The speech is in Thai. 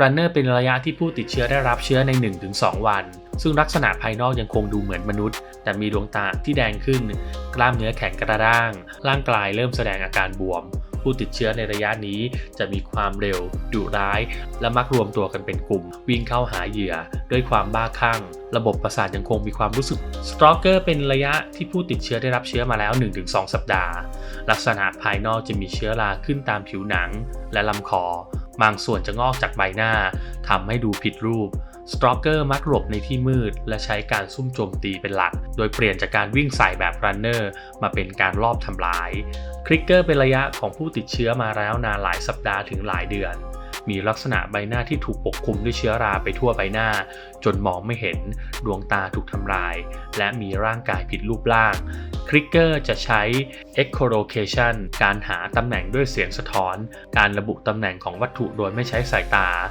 รันเนอร์เป็นระยะที่ผู้ติดเชื้อได้รับเชื้อใน 1-2 วัน ซึ่งลักษณะภายนอกยังคงดูเหมือนมนุษย์ แต่มีดวงตาที่แดงขึ้น กล้ามเนื้อแข็งกระด้าง ร่างกายเริ่มแสดงอาการบวม ผู้ติดเชื้อในระยะนี้จะมีความเร็ว ดุร้าย และมักรวมตัวกันเป็นกลุ่ม วิ่งเข้าหาเหยื่อ ด้วยความบ้าคลั่ง ระบบประสาทยังคงมีความรู้สึกสตรอกเกอร์เป็นระยะที่ผู้ติดเชื้อได้รับเชื้อมาแล้ว 1-2 สัปดาห์ ลักษณะภายนอกจะมีเชื้อราขึ้นตามผิวหนัง และลำคอ บางส่วนจะงอกจากใบหน้าทำให้ดูผิดรูปสตรอกเกอร์มักหลบในที่มืด และใช้การซุ่มโจมตีเป็นหลัก โดยเปลี่ยนจากการวิ่งใส่แบบรันเนอร์มาเป็นการลอบทำร้าย คลิกเกอร์เป็นระยะของผู้ติดเชื้อมาแล้วนานหลายสัปดาห์ถึงหลายเดือน มีลักษณะใบหน้าที่ถูกปกคลุมด้วยเชื้อราไปทั่วใบหน้า จนมองไม่เห็น ดวงตาถูกทำลาย และมีร่างกายผิดรูปร่าง คลิกเกอร์จะใช้ echolocation การหาตำแหน่งด้วยเสียงสะท้อน การระบุตำแหน่งของวัตถุโดยไม่ใช้สายตา